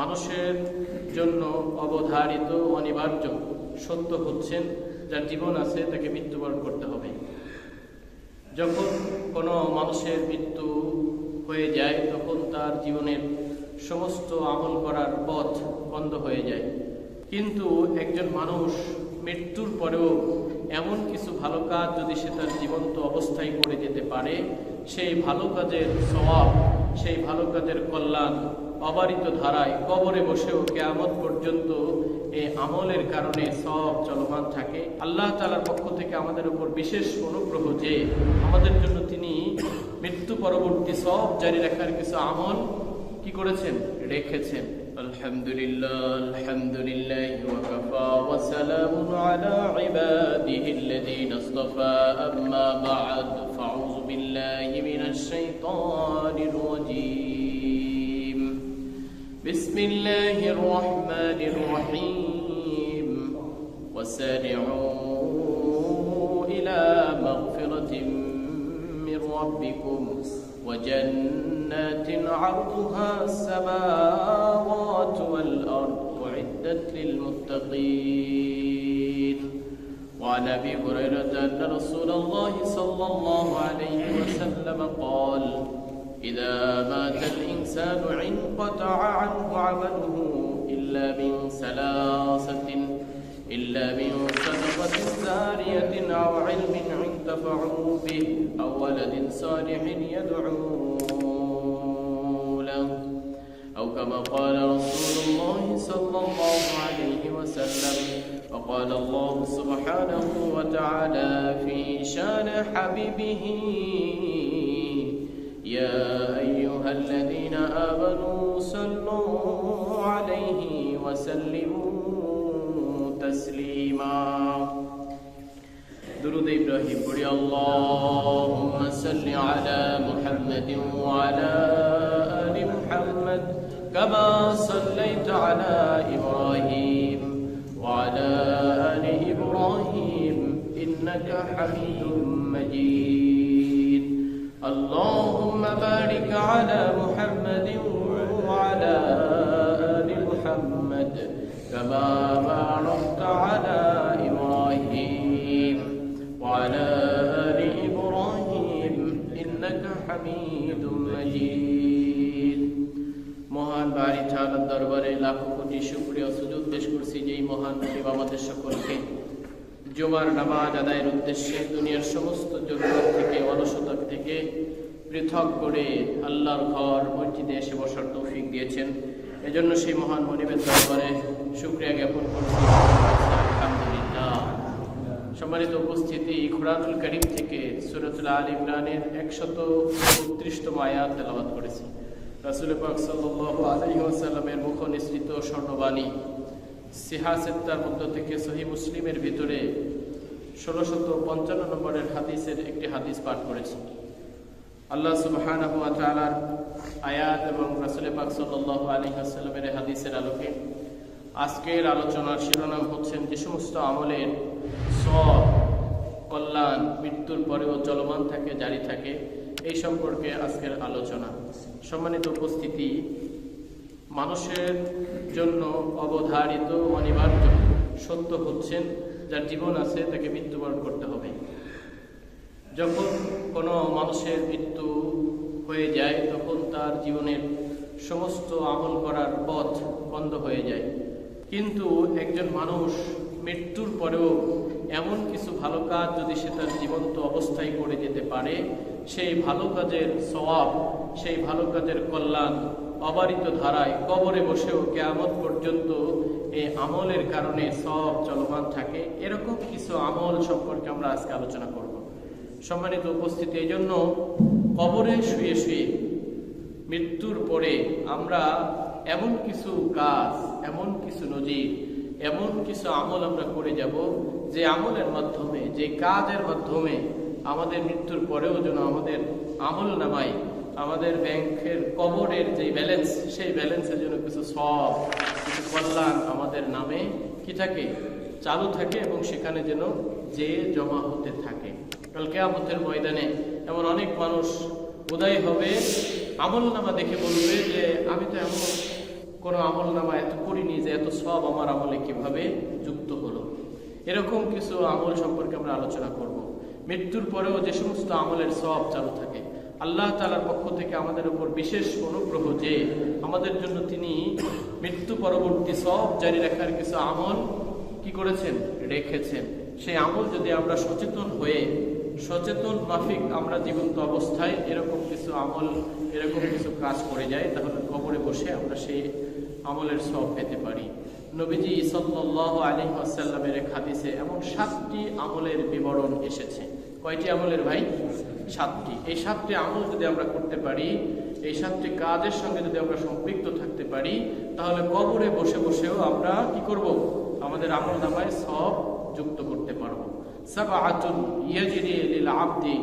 মানুষের জন্য অবধারিত অনিবার্য সত্য হচ্ছেন যার জীবন আছে তাকে মৃত্যুবরণ করতে হবে। যখন কোনো মানুষের মৃত্যু হয়ে যায়, তখন তার জীবনের সমস্ত আমল করার পথ বন্ধ হয়ে যায়। কিন্তু একজন মানুষ মৃত্যুর পরেও এমন কিছু ভালো কাজ যদি সে তার জীবন্ত অবস্থায় করে যেতে পারে, সেই ভালো কাজের স্বভাব, সেই ভালো কাজের কল্যাণ অবারিত ধারায় কবরে বসেও কেয়ামত পর্যন্ত এই আমলের কারণে সব চলমান থাকে। আল্লাহ তালার পক্ষ থেকে আমাদের উপর বিশেষ অনুগ্রহ যে আমাদের জন্য তিনি মৃত্যু পরবর্তী সব জারি রাখার কিছু আমল কি করেছেন? রেখেছেন। আলহামদুলিল্লাহ আলহামদুলিল্লাহ ওয়াকাফা ওয়া সালামুন بسم الله الرحمن الرحيم. وسارعوا إلى مغفرة من ربكم. وجنات عرضها السماوات والأرض أعدت للمتقين. وعن أبي هريرة أن رسول الله صلى الله عليه وسلم قال إذا مات الإنسان انقطع عنه عمله إلا من ثلاثة إلا من صدقة زارية أو علم انتفعوا به أو ولد صالح يدعو له. أو كما قال رسول الله صلى الله عليه وسلم وقال الله سبحانه وتعالى في شان حبيبه يا أيها الذين آمنوا صلوا عليه وسلموا تسليما. درود إبراهيم قل اللهم صل على محمد وعلى آل محمد كما صليت على إبراهيم وعلى آل إبراهيم إنك حميد مجيد. اللهم بارك على محمد وعلى آل محمد كما باركت على إبراهيم وعلى آل إبراهيم إنك حميد مجيد মহান বাড়ি ঠাকুর দরবারে লাখো কোটি শুক্রিয়া সুযোগ পেশ করছি যেই মহান মহিম আমাদের সকলকে জুমার নামাজ আদায়ের উদ্দেশ্যে দুনিয়ার সমস্ত জরুরত থেকে অলসতা থেকে পৃথক করে আল্লাহর ঘর, মসজিদে এসে বসার তৌফিক দিয়েছেন। এজন্য সেই মহান মনিবের দরবারে শুক্রিয়া জ্ঞাপন করছি। আলহামদুলিল্লাহ। সম্মানিত উপস্থিতি খুরানুল করিম থেকে সুরতুল আল ইমরানের একশত উত্রিশতম আয়াত তেলাবাদ করেছি। রাসুল পাক সাল্লাহ আলহিহাসাল্লামের মুখ নিঃসৃত স্বর্ণবাণী সিহাসেত্তার মধ্য থেকে সহি মুসলিমের ভিতরে ষোলোশত পঞ্চান্ন নম্বরের হাদিসের একটি হাদিস পাঠ করেছি। আল্লাহ সুবহানাহু আয়াত এবং রাসূল পাক সাল্লাল্লাহু আলাইহি ওয়াসাল্লামের হাদিসের আলোকে আজকের আলোচনার শিরোনাম হচ্ছেন যে সমস্ত আমলের সব কল্যাণ, মৃত্যুর পরেও চলমান থাকে, জারি থাকে, এই সম্পর্কে আজকের আলোচনা। সম্মানিত উপস্থিতি, মানুষের জন্য অবধারিত অনিবার্য সত্য হচ্ছেন, যার জীবন আছে তাকে মৃত্যুবরণ করতে হবে। যখন কোনো মানুষের মৃত্যু হয়ে যায়, তখন তার জীবনের সমস্ত আমল করার পথ বন্ধ হয়ে যায়। কিন্তু একজন মানুষ মৃত্যুর পরেও এমন কিছু ভালো কাজ যদি সে তার জীবন্ত অবস্থায় করে যেতে পারে, সেই ভালো কাজের স্বভাব সেই ভালো কাজের কল্যাণ অবারিত ধারায় কবরে বসেও কেয়ামত পর্যন্ত এই আমলের কারণে সব চলমান থাকে। এরকম কিছু আমল সম্পর্কে আমরা আজকে আলোচনা করব। সম্মানিত উপস্থিতি এই জন্য কবরে শুয়ে শুয়ে মৃত্যুর পরে আমরা এমন কিছু কাজ, এমন কিছু নজির, এমন কিছু আমল আমরা করে যাব যে আমলের মাধ্যমে, যে কাজের মাধ্যমে আমাদের মৃত্যুর পরেও যেন আমাদের আমল নামায়, আমাদের ব্যাংকের কবরের যে ব্যালেন্স, সেই ব্যালেন্সের জন্য কিছু সব, কিছু কল্যাণ আমাদের নামে কি থাকে, চালু থাকে এবং সেখানে যেন যে জমা হতে থাকে। কাল কেয়ামতের ময়দানে এমন অনেক মানুষ উদয় হবে। আমল নামা দেখে বলবে যে, আমি তো এমন কোনো আমল নামা এত করিনি যে এত সব আমার আমলে কীভাবে যুক্ত হলো? এরকম কিছু আমল সম্পর্কে আমরা আলোচনা করব। মৃত্যুর পরেও যে সমস্ত আমলের সব চালু থাকে, আল্লাহ তালার পক্ষ থেকে আমাদের উপর বিশেষ অনুগ্রহ যে আমাদের জন্য তিনি মৃত্যু পরবর্তী সব জারি রাখার কিছু আমল কি করেছেন? রেখেছেন। সেই আমল যদি আমরা সচেতন হয়ে সচেতন, মাফিক, আমরা জীবন্ত অবস্থায় এরকম কিছু আমল, এরকম কিছু কাজ করে যাই, তাহলে কবরে বসে আমরা সেই আমলের সব পেতে পারি। নবীজি সাল্লাল্লাহু আলাইহি ওয়াসাল্লামের এক হাদিসে এমন সাতটি আমলের বিবরণ এসেছে। কয়টি আমলের ভাই? সাতটি। এই সাতটি আমল যদি আমরা করতে পারি, এই সাতটি কাজের সঙ্গে যদি আমরা সম্পৃক্ত থাকতে পারি, তাহলে কবরে বসে বসেও আমরা কি করব? আমাদের আমল নামায় সব যুক্ত করতে পারব। সাবআতুন ইয়াজরি লিল আবদি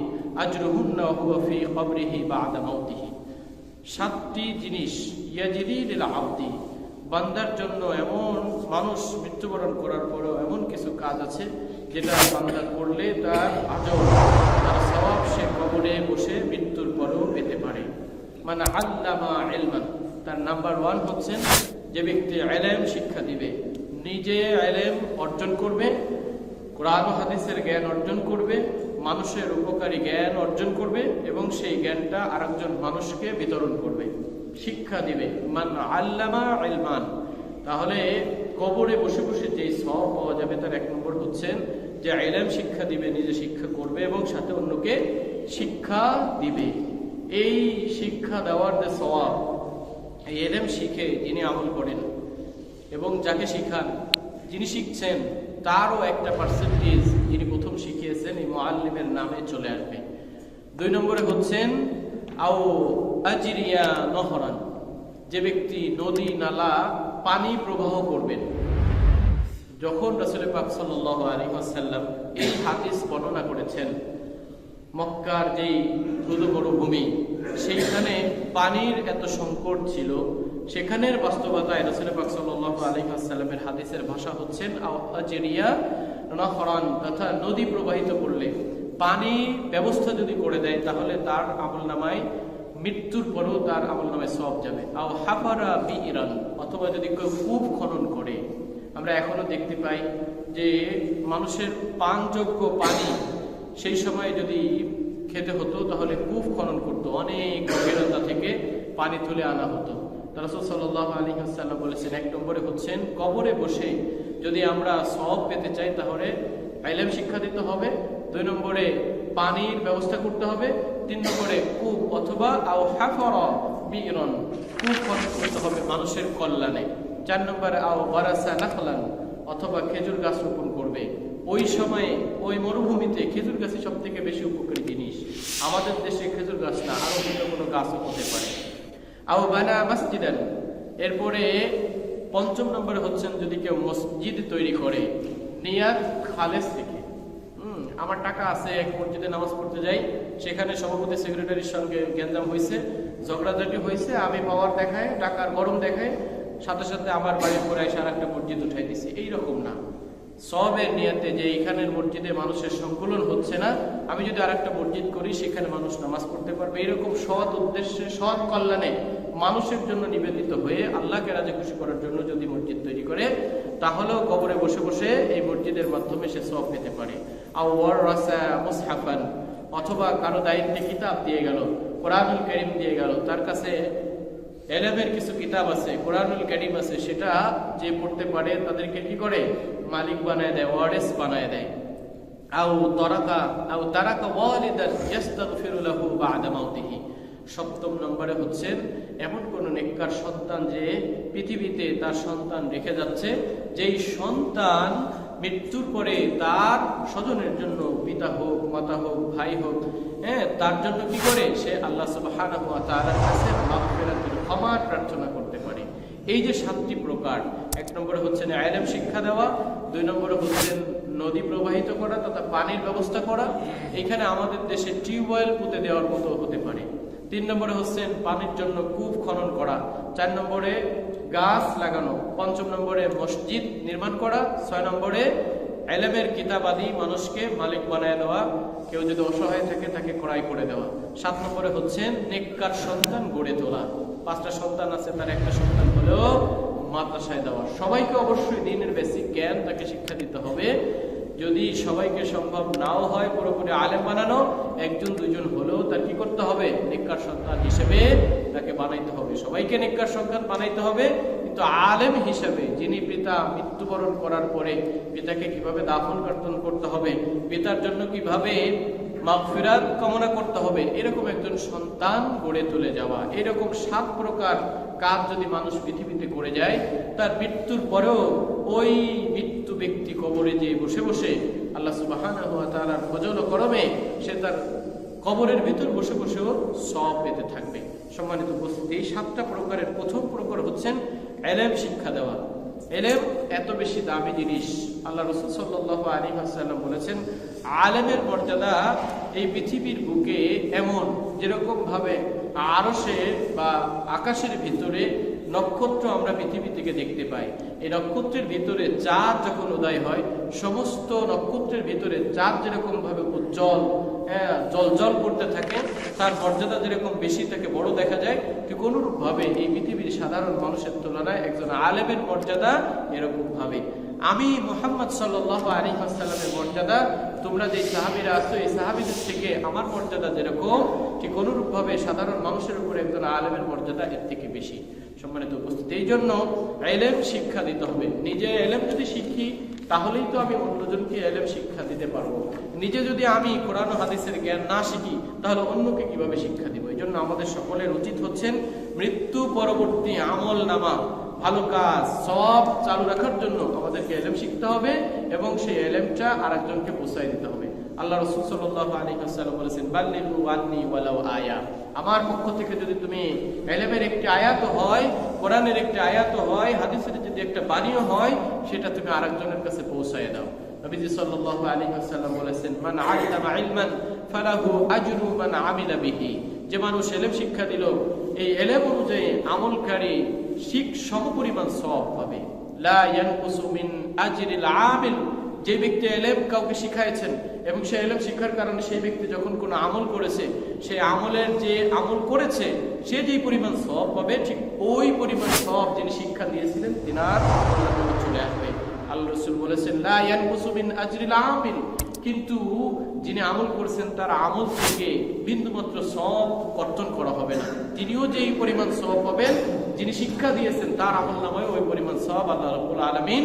আজরুহুন্না হুয়া ফি কবরিহি বা'দা মাউতিহি। সাতটি জিনিস ইয়াজরি লিল আবদি, বান্দার জন্য এমন মানুষ মৃত্যুবরণ করার পরেও এমন কিছু কাজ আছে যেটা বান্দা করলে তার আজব তার স্বভাব সে কবরে বসে মৃত্যুর পরেও পেতে পারে। মানে আল্লামা এলমান তার নাম্বার ওয়ান হচ্ছেন যে ব্যক্তি এলেম শিক্ষা দিবে, নিজে এলেম অর্জন করবে কোরআন হাদিসের জ্ঞান অর্জন করবে, মানুষের উপকারী জ্ঞান অর্জন করবে এবং সেই জ্ঞানটা আরেকজন মানুষকে বিতরণ করবে। শিক্ষা দিবে। মান আল্লামা ইলমান। তাহলে কবরে বসে বসে যেই সব পাওয়া যাবে তার এক নম্বর হচ্ছেন যে আইলাম শিক্ষা দিবে, নিজে শিক্ষা করবে এবং সাথে অন্যকে শিক্ষা দিবে। এই শিক্ষা দেওয়ার যে সওয়াব, এই এলেম শিখে যিনি আমল করেন এবং যাকে শিখান, যিনি শিখছেন তারও একটা পার্সেন্টেজ যিনি প্রথম শিখিয়েছেন, এই মোয়াল্লিমের নামে চলে আসবে। দুই নম্বরে হচ্ছেন, আও আজিরিয়া নহরান, যে ব্যক্তি নদী, নালা, পানি প্রবাহ করবেন। যখন রসুল পাক সাল্লাহ আলী আসাল্লাম এই হাদিস বর্ণনা করেছেন, মক্কার যেই ধুলো মরুভূমি সেইখানে পানির এত সংকট ছিল সেখানের বাস্তবতায় রসুল পাক সাল্লাহ আলী আসাল্লামের হাদিসের ভাষা হচ্ছেন আজেরিয়া নহরান, তথা নদী প্রবাহিত করলে। পানি ব্যবস্থা যদি করে দেয়, তাহলে তার আমল নামায় মৃত্যুর পরেও তার আমল নামায় সব যাবে। আও হাফারা বি ইরান অথবা যদি কেউ কূপ খনন করে, আমরা এখনও দেখতে পাই যে মানুষের পানযোগ্য পানি সেই সময় যদি খেতে হতো, তাহলে কূপ খনন করতো। অনেক গভীরতা থেকে পানি তুলে আনা হতো। রাসুল সাল্লাহ আলী আসাল্লাম বলেছেন, এক নম্বরে হচ্ছেন কবরে বসে যদি আমরা সব পেতে চাই তাহলে আইলেম শিক্ষা দিতে হবে, দুই নম্বরে পানির ব্যবস্থা করতে হবে, তিন নম্বরে কূপ অথবা আও হাফর বিরন কূপ করতে হবে মানুষের কল্যাণে, চার নম্বরে আও বারাসা নাখলান অথবা খেজুর গাছ রোপণ করবে। ওই সময়ে ওই মরুভূমিতে খেজুর গাছই সব থেকে বেশি উপকারী জিনিস। আমাদের দেশে খেজুর গাছ না আরও অন্য কোনো গাছও হতে পারে। আও বানা এরপরে পঞ্চম নম্বরে হচ্ছেন যদি কেউ মসজিদ তৈরি করে নিয়াত খালেস থেকে। আমার টাকা আছে, এক মসজিদে নামাজ পড়তে যাই, সেখানে সভাপতি সেক্রেটারির সঙ্গে গ্যাঞ্জাম হয়েছে, ঝগড়াঝাটি হয়েছে, আমি পাওয়ার দেখায়, টাকার গরম দেখায়, সাথে সাথে আমার বাড়ির পরে এসে আর একটা মসজিদ উঠাই দিছে। এইরকম না। সবের নিয়াতে যে এখানের মসজিদে মানুষের সংকলন হচ্ছে না, আমি যদি আর একটা মসজিদ করি, সেখানে মানুষ নামাজ পড়তে পারবে। এরকম সৎ উদ্দেশ্যে, সৎ কল্যাণে মানুষের জন্য নিবেদিত হয়ে আল্লাহকে রাজে খুশি করার জন্য যদি মসজিদ তৈরি করে, তাহলেও কবরে বসে বসে এই মসজিদের মাধ্যমে সে সব পেতে পারে। অথবা কারও দায়িত্বে কিতাব দিয়ে গেল, কোরআনুল করিম দিয়ে গেল, তার কাছে এলেমের কিছু কিতাব আছে, কোরআনুল কারিম আছে, সেটা যে পড়তে পারে তাদেরকে কি করে? মালিক বানায় দেয়, ওয়ারেস বানায় দেয়। আও তরাকা, আও তারাকা ওয়ালিদান ইয়াস্তাগফিরু লাহু বা'দা মাউতিহি। সপ্তম নম্বরে হচ্ছেন এমন কোন নেককার সন্তান যে পৃথিবীতে তার সন্তান রেখে যাচ্ছে, যেই সন্তান মৃত্যুর পরে তার স্বজনের জন্য পিতা হোক, মাতা হোক, ভাই হোক হ্যাঁ তার জন্য কি করে? সে আল্লাহ সুবহানাহু ওয়া তাআলার কাছে মাগফিরাতের ক্ষমা প্রার্থনা করতে পারে। এই যে সাতটি প্রকার, এক নম্বরে হচ্ছে আইলেম শিক্ষা দেওয়া, দুই নম্বরে হচ্ছেন নদী প্রবাহিত করা তথা পানির ব্যবস্থা করা। এখানে আমাদের দেশে টিউবওয়েল পুঁতে দেওয়ার মতো হতে পারে। তিন নম্বরে হচ্ছেন পানির জন্য কূপ খনন করা। চার নম্বরে গাছ লাগানো। পঞ্চম নম্বরে মসজিদ নির্মাণ করা। ছয় নম্বরে এলেমের কিতাব আদি মানুষকে মালিক বানায় দেওয়া। কেউ যদি অসহায় থাকে, তাকে ক্রয় করে দেওয়া। সাত নম্বরে হচ্ছেন নেককার সন্তান গড়ে তোলা। পাঁচটা সন্তান আছে, তার একটা সন্তান হলেও মাদ্রাসায় দেওয়া। সবাইকে অবশ্যই দিনের বেসিক জ্ঞান, তাকে শিক্ষা দিতে হবে। যদি সবাইকে সম্ভব নাও হয় পুরোপুরি আলেম বানানো, একজন দুজন হলেও তার কি করতে হবে? নিকার সন্তান হিসেবে তাকে বানাইতে হবে। সবাইকে নিকার সন্তান বানাইতে হবে, কিন্তু আলেম হিসেবে যিনি পিতা মৃত্যুবরণ করার পরে পিতাকে কীভাবে দাফন কার্তন করতে হবে, পিতার জন্য কীভাবে কামনা করতে হবে। এরকম একজন সন্তান গড়ে তুলে যাওয়া, এরকম সাত প্রকার কাজ যদি মানুষ পৃথিবীতে করে যায়, তার মৃত্যুর পরেও ওই মৃত্যু ব্যক্তি কবরে যে বসে বসে আল্লাহ করমে সে তার কবরের ভিতর বসে বসেও সব পেতে থাকবে। সম্মানিত উপস্থিতি, এই সাতটা প্রকারের প্রথম প্রকার হচ্ছেন এলেম শিক্ষা দেওয়া। এলেম এত বেশি দামি জিনিস। আল্লাহ রসুল সাল্লাহ আলী হাসাল্লাম বলেছেন আলেমের মর্যাদা এই পৃথিবীর বুকে এমন যেরকম ভাবে আরসে বা আকাশের ভিতরে নক্ষত্র আমরা পৃথিবী থেকে দেখতে পাই। এই নক্ষত্রের ভিতরে চাঁদ যখন উদয় হয়, সমস্ত নক্ষত্রের ভিতরে চাঁদ যেরকম ভাবে উজ্জ্বল হ্যাঁ জল করতে থাকে, তার মর্যাদা যেরকম বেশি, তাকে বড় দেখা যায়, ঠিক অনুরূপ ভাবে এই পৃথিবীর সাধারণ মানুষের তুলনায় একজন আলেমের মর্যাদা এরকম ভাবে আমি মোহাম্মদ সাল্লাহ আলী আসাল্লামের মর্যাদা, তোমরা যে সাহাবিরা আছো, এই সাহাবিদের থেকে আমার মর্যাদা যেরকম, ঠিক অনুরূপ ভাবে সাধারণ মানুষের উপর একজন আলেমের মর্যাদা এর থেকে বেশি। সম্মানিত উপস্থিতি এই জন্য এলেম শিক্ষা দিতে হবে। নিজে এলেম যদি শিখি, তাহলেই তো আমি অন্যজনকে এলেম শিক্ষা দিতে পারব। নিজে যদি আমি কোরআন হাদিসের জ্ঞান না শিখি, তাহলে অন্যকে কীভাবে শিক্ষা দিব? এই জন্য আমাদের সকলের উচিত হচ্ছেন মৃত্যু পরবর্তী আমল নামা। ভালো কাজ, সব চালু রাখার জন্য আমাদেরকে এলেম শিখতে হবে এবং সেই এলেমটা আর একজনকে পৌঁছাই দিতে হবে। আল্লাহ রসুল সাল্লাহ আলী হাসাল্লাম বলেছেন বাল্লিহু আয়া। আমার পক্ষ থেকে যদি তুমি এলেমের একটি আয়াত হয়, কোরআনের একটি আয়াত হয়, হাদিসের যদি একটা বাণীও হয়, সেটা তুমি আরেকজনের কাছে পৌঁছায় দাও। নবীজি সাল্লাল্লাহু আলাইহি ওয়াসাল্লাম বলেছেন, মান আল্লামা ফালাহু আজরু মান আমিলা বিহি। যে মানুষ এলেম শিক্ষা দিল, এই এলেম অনুযায়ী আমলকারী শিখ সমপরিমাণ সওয়াব পাবে। যে ব্যক্তি এলেম কাউকে শিখাইছেন এবং সেই এলেম শিক্ষার কারণে সেই ব্যক্তি যখন কোনো আমল করেছে সেই আমলের যে আমল করেছে, সে যে পরিমাণ সব পাবে, ঠিক ওই পরিমাণ সব যিনি শিক্ষা দিয়েছিলেন, তিনার চলে আসবে। আল্লাহ রসুল বলেছেন কিন্তু যিনি আমল করেছেন, তার আমল থেকে বিন্দুমাত্র সব কর্তন করা হবে না। তিনিও যেই পরিমাণ সব পাবেন, যিনি শিক্ষা দিয়েছেন, তার আমল নামায় ওই পরিমাণ সব আল্লাহ রবুল আলমিন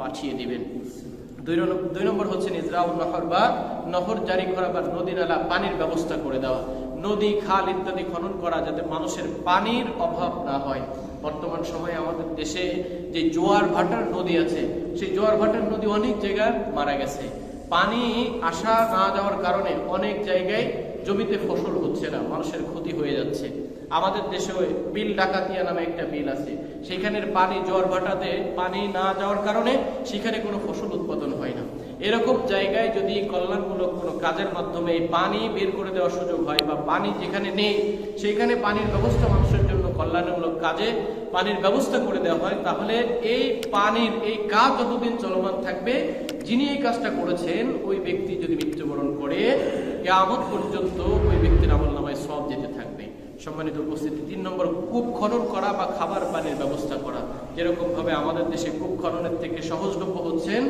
পাঠিয়ে দিবেন। দুই নম্বর হচ্ছে ইজরাউল নহর বা নহর জারি করা বা নদী নালা পানির ব্যবস্থা করে দেওয়া। নদী, খাল ইত্যাদি খনন করা যাতে মানুষের পানির অভাব না হয়। বর্তমান সময়ে আমাদের দেশে যে জোয়ার ভাটার নদী আছে, সেই জোয়ার ভাটার নদী অনেক জায়গায় মারা গেছে। পানি আসা না যাওয়ার কারণে অনেক জায়গায় জমিতে ফসল হচ্ছে না, মানুষের ক্ষতি হয়ে যাচ্ছে। আমাদের দেশে বিল ডাকাতিয়া নামে একটা বিল আছে। সেখানের পানি জ্বর ভাটাতে পানি না যাওয়ার কারণে সেখানে কোনো ফসল উৎপাদন হয় না। এরকম জায়গায় যদি কল্যাণমূলক কোনো কাজের মাধ্যমে পানি বের করে দেওয়ার সুযোগ হয় বা পানি যেখানে নেই, সেখানে পানির ব্যবস্থা মানুষের জন্য কল্যাণমূলক কাজে পানির ব্যবস্থা করে দেওয়া হয়, তাহলে এই পানির, এই কাজ যতদিন চলমান থাকবে যিনি এই কাজটা করেছেন, ওই ব্যক্তি যদি মৃত্যুবরণ করে, কেয়ামত পর্যন্ত ওই ব্যক্তির আমল নামায় সব যেতে থাকবে। সম্মানিত উপস্থিতি, তিন নম্বর, কূপ খনন করা বা খাবার পানির ব্যবস্থা করা। যেরকমভাবে আমাদের দেশে কূপ খননের থেকে সহজলভ্য হচ্ছেন,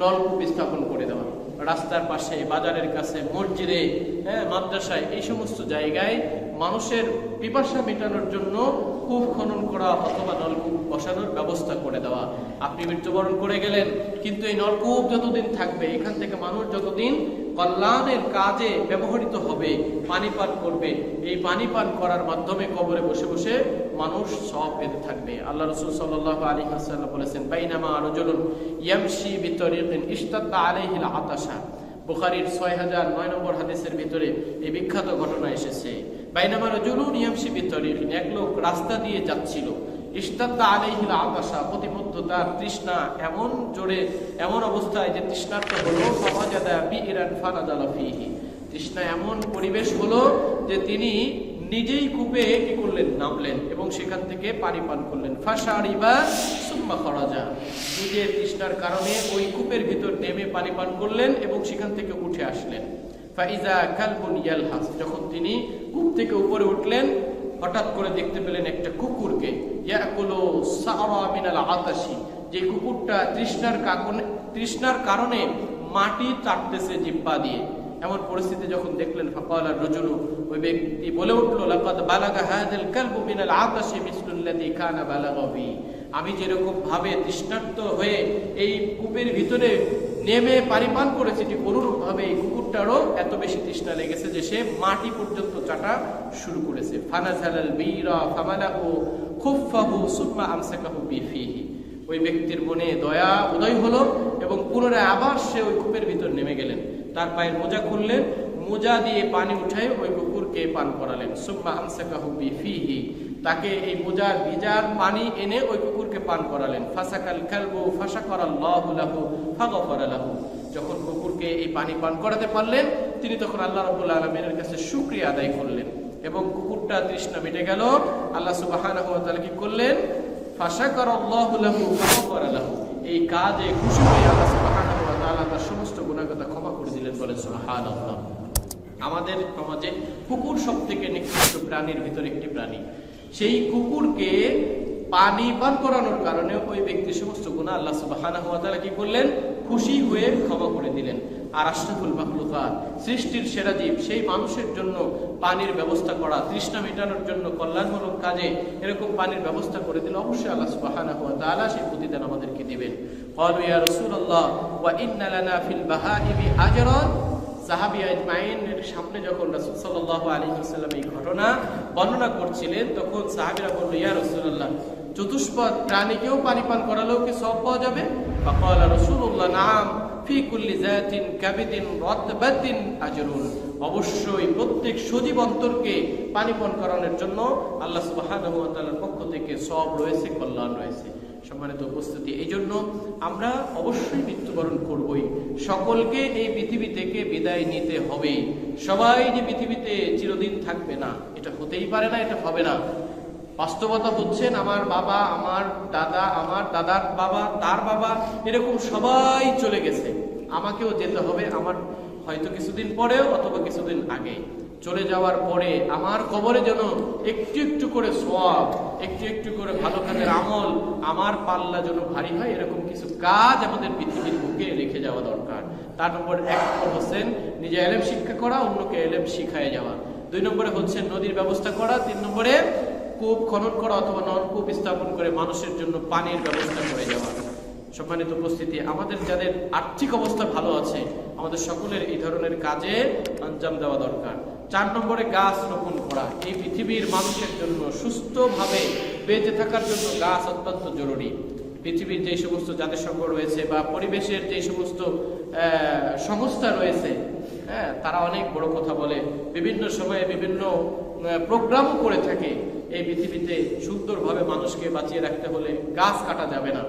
নলকূপ স্থাপন করে দেওয়া। রাস্তার পাশে, বাজারের কাছে, মসজিদে হ্যাঁ মাদ্রাসায়, এই সমস্ত জায়গায় মানুষের পিপাসা মেটানোর জন্য কূপ খনন করা অথবা নলকূপ বসানোর ব্যবস্থা করে দেওয়া। আপনি মৃত্যুবরণ করে গেলেন, কিন্তু এই নলকূপ যতদিন থাকবে, এখান থেকে মানুষ যতদিন কল্যাণের কাজে ব্যবহৃত হবে, পানি পান করবে, এই পানি পান করার মাধ্যমে কবরে বসে বসে মানুষ সব পেতে থাকবে। আল্লাহ রসুল সাল্লাহ আলী হাসাল্লাম বলেছেন, বাইনামা রজুলুন ইয়ামশি বিতরিকিন ইস্তাদ্দা আলাইহিল আতাশা। বুখারীর ছয় হাজার নয় নম্বর হাদিসের ভিতরে এই বিখ্যাত ঘটনা এসেছে। বাইনামা রজুলুন ইয়ামশি বিতরিকিন, এক লোক রাস্তা দিয়ে যাচ্ছিল। ইস্তাদ্দা আলাইহিল আতাশা, প্রতিমধ্য তার তৃষ্ণা এমন জোরে, এমন অবস্থায় যে তৃষ্ণার্ত হলো সমাজাদা বি ইরান তৃষ্ণা এমন পরিবেশ হলো যে তিনি নিজেই কূপে কি করলেন? নামলেন এবং সেখান থেকে পানি পান করলেন। ফাঁসাড়ি বা সুম্মা খরাজা। নিজের তৃষ্ণার কারণে ওই কূপের ভিতর নেমে পানি পান করলেন এবং সেখান থেকে উঠে আসলেন। ফাইজা কালবুন ইয়ালহাস। যখন তিনি কূপ থেকে উপরে উঠলেন, হঠাৎ করে দেখতে পেলেন একটা কুকুরকে। ইয়াকুলু সারা মিনাল আতাশি। যে কুকুরটা তৃষ্ণার তৃষ্ণার কারণে মাটি চাটতেছে জিব্বা দিয়ে। এমন পরিস্থিতি যখন দেখলেন, ফাকাল ওই ব্যক্তি বলে উঠল, লাকাদ বালাগা হাযাল কালবু মিনাল আতাশি কানা বালাগা আমি যেরকম ভাবে তৃষ্ণার্ত হয়ে এই কূপের ভিতরে নেমে পানি পান করেছি, ঠিক অনুরূপ ভাবে এই কুকুরটারও এত বেশি তৃষ্ণা লেগেছে যে সে মাটি পর্যন্ত চাটা শুরু করেছে। ফানাজালাল বীরা ফামালাহু খুফফাহু সুম্মা আমসাকাহু বিফিহি। ওই ব্যক্তির মনে দয়া, উদয় হলো এবং পুনরায় আবার সে ওই কূপের ভিতর নেমে গেলেন। তার পায়ের মোজা খুললেন, মোজা দিয়ে পানি উঠাই ওই কুকুরকে পান করালেন। সুম্মা আমসাকাহু বিফিহি। তাকে এই মোজার ভিজার পানি এনে ওই কুকুরকে পান করালেন। ফাসাকাল কালবু ফাসাকারাল্লাহু লাহু ফাগফারা লাহু। যখন কুকুরকে এই পানি পান করাতে পারলেন, তিনি তখন আল্লাহ রাব্বুল আলামিনের কাছে শুকরিয়া আদায় করলেন এবং কুকুরটা তৃষ্ণা মিটে গেল। আল্লাহ সুবহানাহু ওয়া তাআলা কি করলেন? ফাশাকারাল্লাহু লাহু ফাগফারা লাহু। এই কাজে খুশি হয়ে আল্লাহ সুবহানাহু ওয়া তাআলা তার সমস্ত গুনাহগাতা ক্ষমা করে আল্লাহ আমাদের সমাজে কুকুর সব থেকে নিকৃষ্ট প্রাণীর ভিতরে একটি প্রাণী। সেই কুকুরকে পানি পান করানোর কারণে ওই ব্যক্তি সমস্ত গুণা আল্লাহ তারা কি করলেন? খুশি হয়ে ক্ষমা করে দিলেন। আর আশরাফুল মাখলুকাত, সৃষ্টির সেরা জীব, সেই মানুষের জন্য পানির ব্যবস্থা করা, তৃষ্ণা মেটানোর জন্য কল্যাণমূলক কাজে এরকম পানির ব্যবস্থা করে দিলে অবশ্যই আল্লাহ সুবহানাহু ওয়া তাআলা সেই প্রতিদান আমাদেরকে দিবেন। ক্বালু ইয়া রাসূলুল্লাহ, ওয়া ইন্না লানা ফিল বাহাইমি আজরান? সাহাবি আজমাইনের সামনে যখন রাসূল আলাইহি ওয়াসাল্লাম এই ঘটনা বর্ণনা করছিলেন, তখন সাহাবীরা বলল, ইয়া রাসূলুল্লাহ, চতুষ্পদ প্রাণীকেও পানি পান করালেও কি সব পাওয়া যাবে? বা ফাকাল রাসূলুল্লাহ, নাম। অবশ্যই প্রত্যেক সজীব অন্তরকে পানি করানোর জন্য আল্লাহ সুবহানাহু পক্ষ থেকে সব রয়েছে, কল্যাণ রয়েছে। সম্মানিত উপস্থিতি এই জন্য আমরা অবশ্যই মৃত্যুবরণ করবই। সকলকে এই পৃথিবী থেকে বিদায় নিতে হবে। সবাই যে পৃথিবীতে চিরদিন থাকবে না, এটা হতেই পারে না, এটা হবে না। বাস্তবতা হচ্ছেন আমার বাবা, আমার দাদা, আমার দাদার বাবা, তার বাবা, এরকম সবাই চলে গেছে। আমাকেও যেতে হবে, আমার হয়তো কিছুদিন পরেও অথবা কিছুদিন আগে। চলে যাওয়ার পরে আমার কবরে যেন একটু একটু করে সব একটু একটু করে ভালো কাজের আমল, আমার পাল্লা যেন ভারী হয়, এরকম কিছু কাজ আমাদের পৃথিবীর বুকে রেখে যাওয়া দরকার। তার নম্বর এক নম্বর হচ্ছেন নিজে এলেম শিক্ষা করা, অন্যকে এলেম শিখায় যাওয়া। দুই নম্বরে হচ্ছে নদীর ব্যবস্থা করা, তিন নম্বরে কূপ খনন করা অথবা নলকূপ স্থাপন করে মানুষের জন্য পানির ব্যবস্থা করে যাওয়া সম্মানিত উপস্থিতি, আমাদের যাদের আর্থিক অবস্থা ভালো আছে, আমাদের সকলের এই ধরনের কাজে আঞ্জাম দেওয়া দরকার। চার নম্বরে গাছ রোপণ করা। এই পৃথিবীর মানুষের জন্য সুস্থভাবে বেঁচে থাকার জন্য গাছ অত্যন্ত জরুরি। পৃথিবীর যে সমস্ত জাতিসংঘ রয়েছে বা পরিবেশের যে সমস্ত সংস্থা রয়েছে হ্যাঁ তারা অনেক বড় কথা বলে। বিভিন্ন সময়ে বিভিন্ন প্রোগ্রামও করে থাকে এই পৃথিবীতে সুন্দরভাবে মানুষকে বাঁচিয়ে রাখতে হলে গাছ কাটা যাবে না।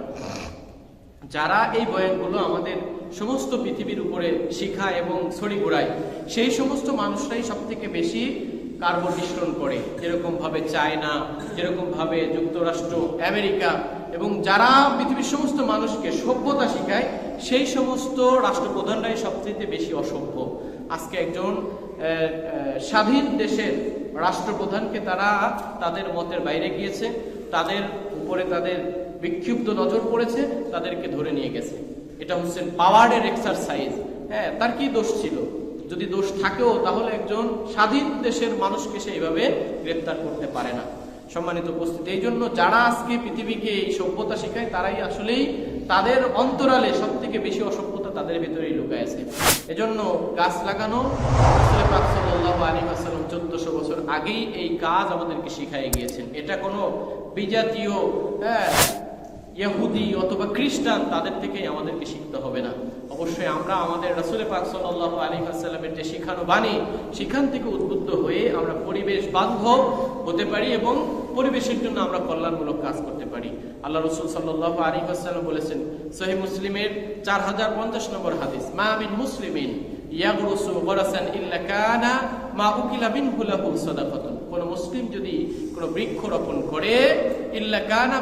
যারা এই বয়ানগুলো আমাদের সমস্ত পৃথিবীর উপরে শিখা এবং ছড়ি ঘোরায়, সেই সমস্ত মানুষরাই সব থেকে বেশি কার্বন নিঃসরণ করে। যেরকমভাবে চায়না, যেরকমভাবে যুক্তরাষ্ট্র, আমেরিকা এবং যারা পৃথিবীর সমস্ত মানুষকে সভ্যতা শিখায়, সেই সমস্ত রাষ্ট্রপ্রধানরাই সবচেয়ে বেশি অসভ্য। আজকে একজন স্বাধীন দেশের রাষ্ট্রপ্রধানকে তারা তাদের মতের বাইরে গিয়েছে, তাদের উপরে তাদের বিক্ষিপ্ত নজর পড়েছে, তাদেরকে ধরে নিয়ে গেছে। এটা হচ্ছে পাওয়ারের এক্সারসাইজ হ্যাঁ তার কি দোষ ছিল? যদি দোষ থাকেও, তাহলে একজন স্বাধীন দেশের মানুষকে সেইভাবে গ্রেপ্তার করতে পারে না। সম্মানিত উপস্থিতি এই জন্য যারা আজকে পৃথিবীকে এই সভ্যতা শেখায়, তারাই আসলেই তাদের অন্তরালে সব থেকে বেশি অসভ্যতা তাদের ভিতরেই লুকায় আছে। এজন্য গাছ লাগানো 1400 বছর আগেই এই কাজ আমাদেরকে শিখাই গিয়েছেন। এটা কোনো বিজাতীয় হ্যাঁ ইহুদি অথবা খ্রিস্টান তাদের থেকেই আমাদেরকে শিখতে হবে না। অবশ্যই আমরা আমাদের রাসুলে পাক সাল্লাল্লাহু আলাইহি ওয়াসাল্লামের যে শিখানো বাণী, সেখান থেকে উদ্বুদ্ধ হয়ে আমরা পরিবেশ বান্ধব হতে পারি এবং পরিবেশের জন্য আমরা কল্যাণমূলক কাজ করতে পারি। আল্লাহ রসুল সাল্লাল্লাহু আলাইহি ওয়াসাল্লাম বলেছেন, সহিহ মুসলিমের চার হাজার পঞ্চাশ নম্বর হাদিস, মা মিন মুসলিমিন মা উকিলা কোন মুসলিম যদি কোন করে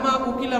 মা উকিলা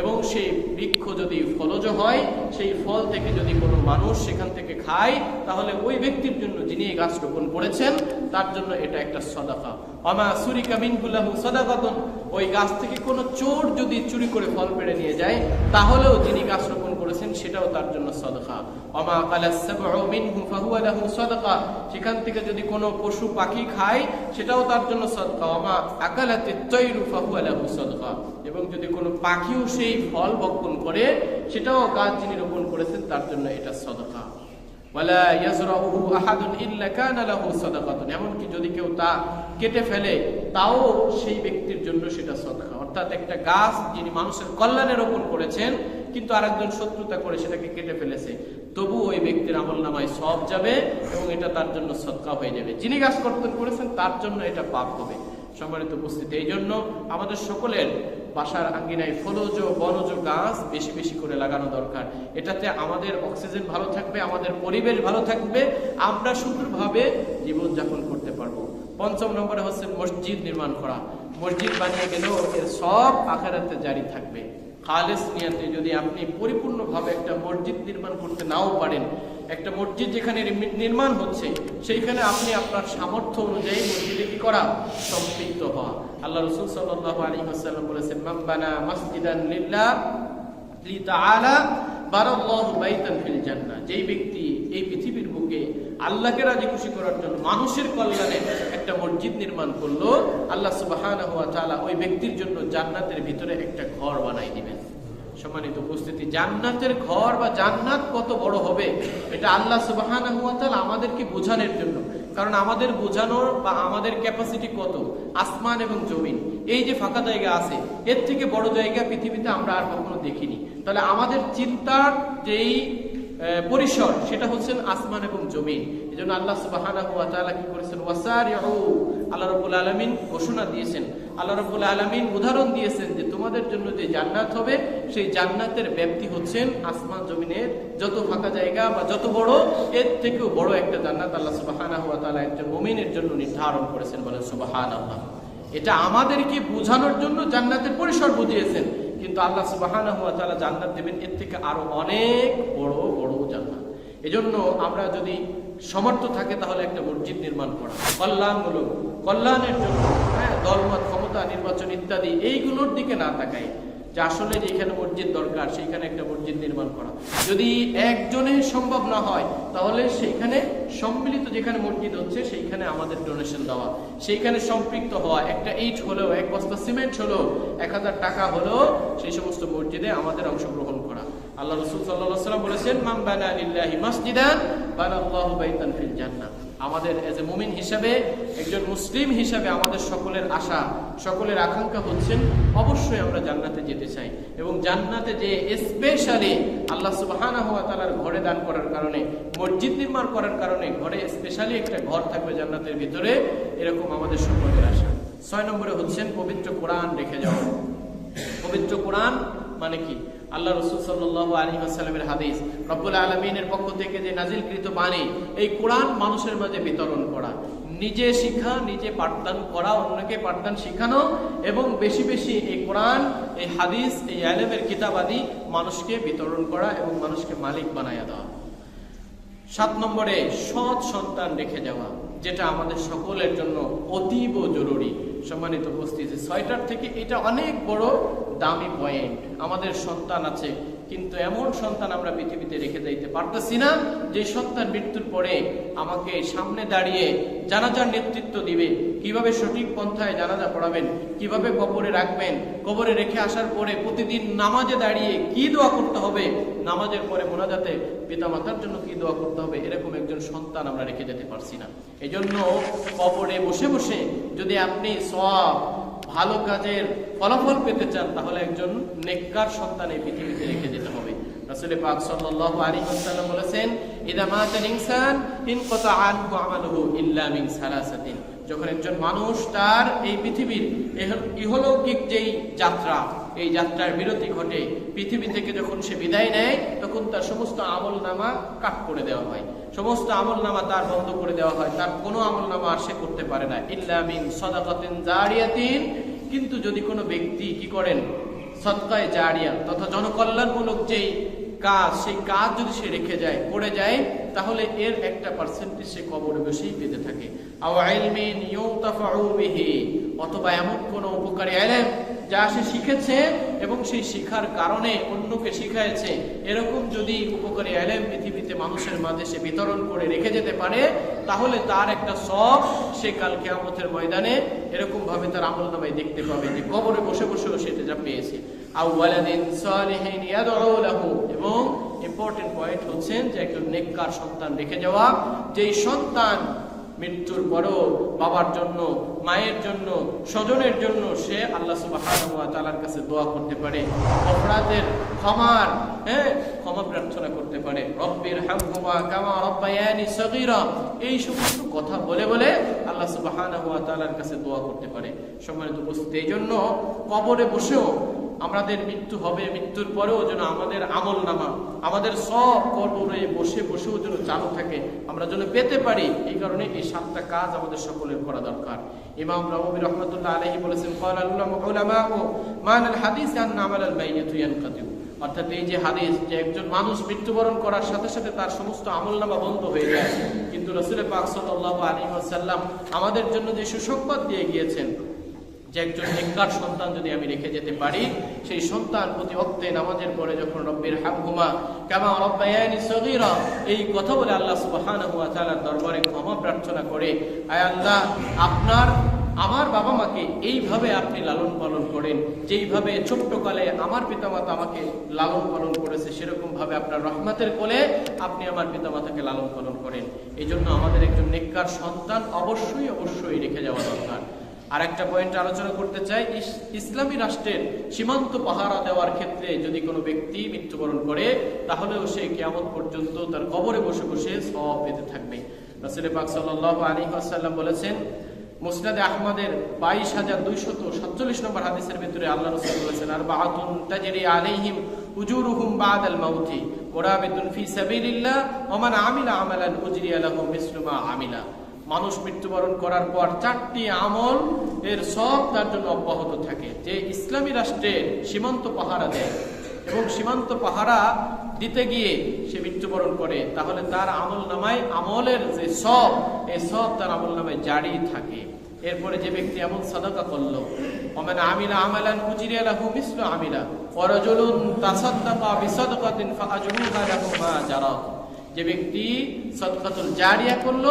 এবং সেই বৃক্ষ যদি ফলজ হয়, সেই ফল থেকে যদি কোনো মানুষ সেখান থেকে খায়, তাহলে ওই ব্যক্তির জন্য যিনি গাছ রোপণ করেছেন তার জন্য এটা একটা সদাকা। অমা সুরিকা মিনহুলাহু সাদাকাতুন। ওই গাছ থেকে কোনো চোর যদি চুরি করে ফল পেড়ে নিয়ে যায়, তাহলেও যিনি গাছ রোপণ করেছেন, সেটাও তার জন্য সদকা। অমা কালাস সাবউ মিনহু ফাহুয়া লাহু সাদাকা। সেখান থেকে যদি কোনো পশু পাখি খায়, সেটাও তার জন্য সদকা। অমা আকালাতে তৈরু ফাহুয়া লাহু সদকা। এবং যদি কোনো পাখিও সেই ফল ভক্ষণ করে, সেটাও গাছ যিনি রোপণ করেছেন, তার জন্য এটা সদকা। এমনকি যদি কেউ তা কেটে ফেলে, তাও সেই ব্যক্তির জন্য সেটা সদকা। অর্থাৎ একটা গাছ যিনি মানুষের কল্যাণে রোপণ করেছেন, কিন্তু আরেকজন শত্রুতা করে সেটাকে কেটে ফেলেছে। তবু ওই ব্যক্তির আমল নামায় সব যাবে এবং এটা তার জন্য সদকা হয়ে যাবে। যিনি গাছ কর্তন করেছেন, তার জন্য এটা পাপ হবে। সম্মানিত উপস্থিতি এই জন্য আমাদের সকলের বাসার আঙ্গিনায় ফলজ বনজ গাছ বেশি বেশি করে লাগানো দরকার। এটাতে আমাদের অক্সিজেন ভালো থাকবে, আমাদের পরিবেশ ভালো থাকবে, আমরা সুন্দরভাবে জীবনযাপন করতে পারব। পঞ্চম নম্বরে হচ্ছে মসজিদ নির্মাণ করা। মসজিদ বানিয়ে গেলেও এর সব আখেরাতে জারি থাকবে। খালেস নিয়াতে যদি আপনি পরিপূর্ণভাবে একটা মসজিদ নির্মাণ করতে নাও পারেন একটা মসজিদ যেখানে নির্মাণ হচ্ছে, সেইখানে আপনি আপনার সামর্থ্য অনুযায়ী মসজিদে কি করা সম্পৃক্ত হওয়া আল্লাহ রসুল সাল্লাহ আলী হাসাল্লাম বলেছেন মাম্বানা মসজিদান লিল্লাহ যেই ব্যক্তি এই পৃথিবীর বুকে আল্লাহকে রাজি খুশি করার জন্য মানুষের কল্যাণে একটা মসজিদ নির্মাণ করল, আল্লাহ তাআলা ওই ব্যক্তির জন্য জান্নাতের ভিতরে একটা ঘর বানাই দিবেন। সম্মানিত উপস্থিতি, জান্নাতের ঘর বা জান্নাত কত বড় হবে, এটা আল্লাহ সুবহানাহু ওয়া আমাদেরকে বোঝানোর জন্য। কারণ আমাদের বোঝানোর বা আমাদের ক্যাপাসিটি কত? আসমান এবং জমিন। এই যে ফাঁকা জায়গা আছে, এর থেকে বড় জায়গা পৃথিবীতে আমরা আর কখনো দেখিনি। তাহলে আমাদের চিন্তার যেই পরিসর, সেটা হচ্ছেন আসমান এবং জমিন। এই জন্য আল্লাহ তাআলা কি করেছেন? ওয়াসারিউ আল্লাহ রাব্বুল আলামিন ঘোষণা দিয়েছেন। আল্লাহ রাব্বুল আলামিন উদাহরণ দিয়েছেন যে তোমাদের জন্য যে জান্নাত হবে, সেই জান্নাতের ব্যাপ্তি হচ্ছেন আসমান জমিনের যত ফাঁকা জায়গা বা যত বড়, এর থেকেও বড় একটা জান্নাত আল্লাহ সুবাহানাহু ওয়া তাআলা একজন মুমিনের জন্য নির্ধারণ করেছেন বলেন সুবহানাল্লাহ। এটা আমাদেরকে বোঝানোর জন্য জান্নাতের পরিসর বুঝিয়েছেন, কিন্তু আল্লাহ সুবহানাহু ওয়া তাআলা জান্নাত দেবেন, এর থেকে আরও অনেক বড় বড় জান্নাত। এজন্য আমরা যদি সমর্থ থাকে তাহলে একটা মসজিদ নির্মাণ করা। কল্যাণমূলক। কল্যাণের জন্য হ্যাঁ দলমত, ক্ষমতা, নির্বাচন ইত্যাদি, এইগুলোর দিকে না তাকাই। যে আসলে যেখানে মসজিদ দরকার, সেইখানে একটা মসজিদ নির্মাণ করা। যদি একজনের সম্ভব না হয়, তাহলে সেইখানে সম্মিলিত যেখানে মসজিদ হচ্ছে, সেইখানে আমাদের ডোনেশন দেওয়া। সেইখানে সম্পৃক্ত হওয়া, একটা ইট হলেও, এক বস্তা সিমেন্ট হলেও, এক হাজার টাকা হলেও, সেই সমস্ত মসজিদে আমাদের অংশগ্রহণ আল্লাহ রসুল সাল্লাম বলেছেন মাম বানা লিল্লাহি মাসজিদান, বানাল্লাহু বাইতান ফিল জান্নাহ। আমাদের এজ এ মুমিন হিসাবে, একজন মুসলিম হিসাবে আমাদের সকলের আশা, সকলের আকাঙ্ক্ষা হচ্ছেন, অবশ্যই আমরা জান্নাতে যেতে চাই। এবং জান্নাতে যে স্পেশালি আল্লাহ সুবহানাহু ওয়া তাআলার ঘরে দান করার কারণে, মসজিদ নির্মাণ করার কারণে ঘরে স্পেশালি একটা ঘর থাকবে জান্নাতের ভিতরে, এরকম আমাদের সকলের আশা। ছয় নম্বরে হচ্ছেন পবিত্র কোরআন রেখে যাওয়া। পবিত্র কোরআন মানে কি? আল্লাহ রসুল সাল্লাহ আলী আসালামের হাদিস, রব্বুল আলমিনের পক্ষ থেকে যে নাজিলকৃত বাণী, এই কোরআন মানুষের মাঝে বিতরণ করা। নিজে শিখা, নিজে পাঠদান করা, অন্যকে পাঠদান শিখানো এবং বেশি বেশি এই কোরআন, এই হাদিস, এই আলেমের কিতাবাদি মানুষকে বিতরণ করা এবং মানুষকে মালিক বানাইয়া দেওয়া। সাত নম্বরে, সৎ সন্তান রেখে যাওয়া, যেটা আমাদের সকলের জন্য অতীব জরুরি। সম্মানিত উপস্থিতি। ছয়টার থেকে এটা অনেক বড় দামি পয়েন্ট। আমাদের সন্তান আছে কিন্তু এমন সন্তান আমরা পৃথিবীতে রেখে যাইতে পারতেছি না, যে সন্তান মৃত্যুর পরে আমাকে সামনে দাঁড়িয়ে জানাজার নেতৃত্ব দিবে। কীভাবে সঠিক পন্থায় জানাজা পড়াবেন, কীভাবে কবরে রাখবেন, কবরে রেখে আসার পরে প্রতিদিন নামাজে দাঁড়িয়ে কি দোয়া করতে হবে, নামাজের পরে মোনাজাতে পিতা মাতার জন্য কি দোয়া করতে হবে, এরকম একজন সন্তান আমরা রেখে যেতে পারছি না। এই জন্য কবরে বসে বসে যদি আপনি সব ভালো কাজের ফলাফল পেতে চান, তাহলে একজন নেককার সন্তান এই পৃথিবীতে রেখে যেতে হবে। পাক সাল্লাল্লাহু আলাইহি ওয়াসাল্লাম বলেছেন, ইদা মাতাল ইনসান আনহু আমালুহু ইল্লা মিন সালাসাতিন। যখন একজন মানুষ তার এই পৃথিবীর ইহলৌকিক যেই যাত্রা এই যাত্রার বিরতি ঘটে। পৃথিবী থেকে যখন সে বিদায় নেয়, তখন তার সমস্ত আমল নামা কাট করে দেওয়া হয়। সমস্ত আমল নামা তার বন্ধ করে দেওয়া হয়। তার কোনো আমল নামা আর সে করতে পারে না। ইল্লামিন সদাকতেন জারিয়াতিন। কিন্তু যদি কোনো ব্যক্তি কি করেন? সৎকায় জারিয়া, তথা জনকল্যাণমূলক যেই কাজ, সেই কাজ যদি সে রেখে যায় করে যায়, তাহলে এর একটা পার্সেন্টেজ সে কবরে বসেই পেতে থাকে। অথবা এমন কোন উপকারী ইলম যা সে শিখেছে এবং সেই শিখার কারণে অন্যকে শিখাইছে। এরকম যদি উপকারী ইলম পৃথিবীতে মানুষের মাঝে সে বিতরণ করে রেখে যেতে পারে, তাহলে তার একটা সব সে কাল কেয়ামতের ময়দানে এরকম ভাবে তার আমল নামায় দেখতে পাবে যে কবরে বসে বসেও সেটা যা পেয়েছে। আউ ওয়ালাদিন সালিহিন ইয়াদউ লাহু ইম্পর্টেন্ট পয়েন্ট হচ্ছেন যে একজন নেককার সন্তান রেখে যাওয়া, যেই সন্তান মৃত্যুর পরও বাবার জন্য, মায়ের জন্য, স্বজনের জন্য সে আল্লাহ তাআলার কাছে দোয়া করতে পারে, অপরাধের ক্ষমার হ্যাঁ ক্ষমা প্রার্থনা করতে পারে রব্বির হামহুমা কামা রব্বায়ানি সগীরা এই সমস্ত কথা বলে বলে আল্লাহ সুবহানাহু ওয়া কাছে দোয়া করতে পারে। সম্মানিত উপস্থিতি এই জন্য কবরে বসেও আমাদের মৃত্যু হবে, মৃত্যুর পরেও যেন আমাদের আমল নামা, আমাদের সব কর্মে বসে, বসেও যেন চালু থাকে, আমরা যেন পেতে পারি। এই কারণে এই সাতটা কাজ আমাদের সকলের করা দরকার। ইমাম রহমী রহমতুল্লাহ আলহী বলেছেন মানাল হাদিস অর্থাৎ এই যে হাদিস যে একজন মানুষ মৃত্যুবরণ করার সাথে সাথে তার সমস্ত আমলনামা বন্ধ হয়ে যায়। কিন্তু রসুল পাক সাল আলী আসাল্লাম আমাদের জন্য যে সুসংবাদ দিয়ে গিয়েছেন যে একজন নেককার সন্তান যদি আমি রেখে যেতে পারি, সেই সন্তান প্রতি অক্তে নামাজের পরে যখন রব্বির হামহুমা, কামা রব্বায়ানি সগীরা, এই কথা বলে আল্লাহ সুবহানাহু ওয়া তাআলার দরবারে ক্ষমা প্রার্থনা করে, আয় আল্লাহ, আপনার, আমার বাবা মাকে এইভাবে আপনি লালন পালন করেন, যেইভাবে ছোট্টকালে আমার পিতামাতা আমাকে লালন পালন করেছে, সেরকম ভাবে আপনার রহমতের কোলে আপনি আমার পিতামাতাকে লালন পালন করেন। এই জন্য আমাদের একজন নেককার সন্তান অবশ্যই অবশ্যই রেখে যাওয়া দরকার। আর একটা পয়েন্ট আলোচনা করতে চাই ইসলামী রাষ্ট্রের সীমান্ত পাহারা দেওয়ার ক্ষেত্রে যদি কোনো ব্যক্তি মৃত্যুবরণ করে, তাহলেও সে কেয়ামত পর্যন্ত তার কবরে বসে বসে সব পেতে থাকবে। রাসুল পাক সাল্লাল্লাহু আলাইহি ওয়াসাল্লাম বলেছেন, মুসনাদে আহমদের বাইশ হাজার দুইশত সাতচল্লিশ নম্বর হাদিসের ভিতরে আল্লাহ রসুল বলেছেন আর বাহাতুন তাজরি আলাইহিম উজুরুহুম বাদাল মাউতি, মুরাবিতুন ফি সাবিলিল্লাহ ওমান আমিলা আমালান উজরিয়া লাহু মিসলু মা আমিলা। মানুষ মৃত্যুবরণ করার পর চারটি আমল এর সব তার জন্য অব্যাহত থাকে। যে ইসলামী রাষ্ট্রের সীমান্ত পাহারা দেয় এবং সীমান্ত পাহারা দিতে গিয়ে সে মৃত্যুবরণ করে, তাহলে তার আমল নামায় আমলের যে সব, এই সব তার আমল নামায় জারি থাকে। এরপরে যে ব্যক্তি এমন সাদাকা করল, ওমান আমিলা আমালান উজিরিয়া লাহু মিসলু আমিলা ওয়ারাজুলুন তাসাদ্দাকা বিসাদকাতিন ফাআজরুহা লাহু মা যে ব্যক্তি সদকাতুল জারিয়া করল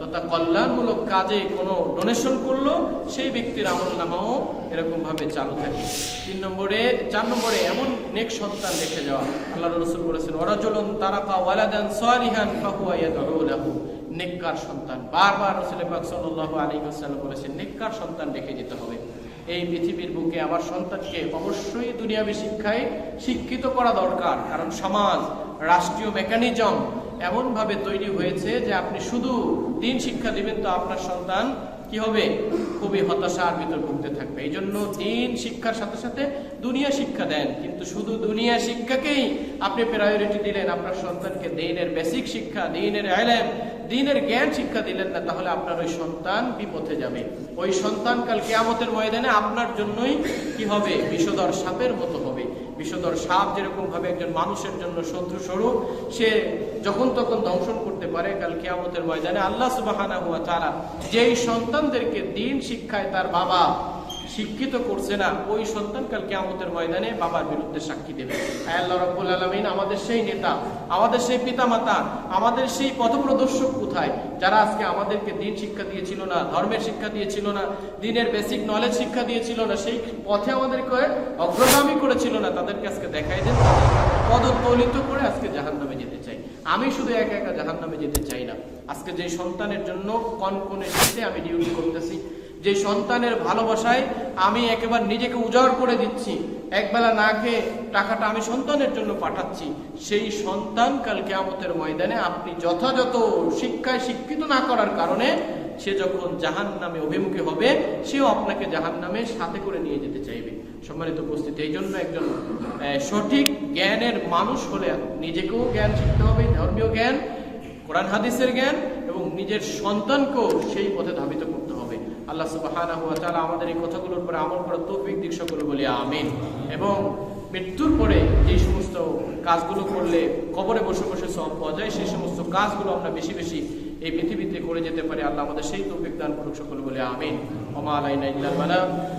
তথা কল্যাণমূলক কাজে কোনো ডোনেশন করল, সেই ব্যক্তির আমল নামাও এরকম ভাবে চালু থাকে। তিন নম্বরে, চার নম্বরে এমন নেক সন্তান রেখে যাওয়া। আল্লাহ রসুল বলেছেন তারাকা ওয়ালাদান নেককার সন্তান। বারবার রসুল পাক বলেছেন, নেককার সন্তান রেখে যেতে হবে। এই পৃথিবীর বুকে আমার সন্তানকে অবশ্যই দুনিয়াবী শিক্ষায় শিক্ষিত করা দরকার। কারণ সমাজ, রাষ্ট্রীয় মেকানিজম এমনভাবে তৈরি হয়েছে যে আপনি শুধু দিন শিক্ষা দিবেন তো আপনার সন্তান কি হবে? খুবই হতাশার ভিতর ভুগতে থাকবে। এই জন্য দিন শিক্ষার সাথে সাথে দুনিয়া শিক্ষা দেন। কিন্তু শুধু দুনিয়া শিক্ষাকেই আপনি প্রায়োরিটি দিলেন, আপনার সন্তানকে দিনের বেসিক শিক্ষা, দিনের আইলেম দিনের জ্ঞান শিক্ষা দিলেন না, তাহলে আপনার ওই সন্তান বিপথে যাবে। ওই সন্তান কাল কেয়ামতের ময়দানে আপনার জন্যই কি হবে? বিষধর সাপের মতো বিষধর সাপ যেরকম ভাবে একজন মানুষের জন্য শত্রু স্বরূপ সে যখন তখন দংশন করতে পারে কাল কেয়ামতের ময়দানে। আল্লাহ সুবাহানা হুয়া তারা যেই সন্তানদেরকে দিন শিক্ষায় তার বাবা শিক্ষিত করছে না, ওই সন্তান কাল কেয়ামতের ময়দানে বাবার বিরুদ্ধে সাক্ষী দেবে। আল্লাহ রব্বুল আলমিন, আমাদের সেই নেতা, আমাদের সেই পিতামাতা, আমাদের সেই পথপ্রদর্শক কোথায়? যারা আজকে আমাদেরকে দিন শিক্ষা দিয়েছিল না, ধর্মের শিক্ষা দিয়েছিল না, দিনের বেসিক নলেজ শিক্ষা দিয়েছিল না, সেই পথে আমাদেরকে অগ্রগামী করেছিল না, তাদেরকে আজকে দেখাই দেন পদতলিত করে আজকে জাহান নামে যেতে চাই। আমি শুধু একা একা জাহান নামে যেতে চাই না। আজকে যে সন্তানের জন্য কনকনে শীতে আমি ডিউটি করতেছি যে সন্তানের ভালোবাসায় আমি একেবারে নিজেকে উজাড় করে দিচ্ছি, একবেলা না খেয়ে টাকাটা আমি সন্তানের জন্য পাঠাচ্ছি, সেই সন্তান কাল কেয়ামতের ময়দানে আপনি যথাযথ শিক্ষায় শিক্ষিত না করার কারণে সে যখন জাহান নামে অভিমুখী হবে, সেও আপনাকে জাহান নামে সাথে করে নিয়ে যেতে চাইবে। সম্মানিত উপস্থিতি, এই জন্য একজন সঠিক জ্ঞানের মানুষ হলে নিজেকেও জ্ঞান শিখতে হবে, ধর্মীয় জ্ঞান, কোরআন হাদিসের জ্ঞান এবং নিজের সন্তানকেও সেই পথে ধাবিত করতে হবে। আল্লাহ সুবাহানা হুয়া তালা আমাদের এই কথাগুলোর পরে আমল করার তৌফিক দিক সকল বলি, আমিন। এবং মৃত্যুর পরে যে সমস্ত কাজগুলো করলে, কবরে বসে বসে সব পাওয়া যায়, সেই সমস্ত কাজগুলো আমরা বেশি বেশি এই পৃথিবীতে করে যেতে পারি। আল্লাহ আমাদের সেই তৌফিক দান করুক সকল বলে, আমিন। ওমা আলাইনা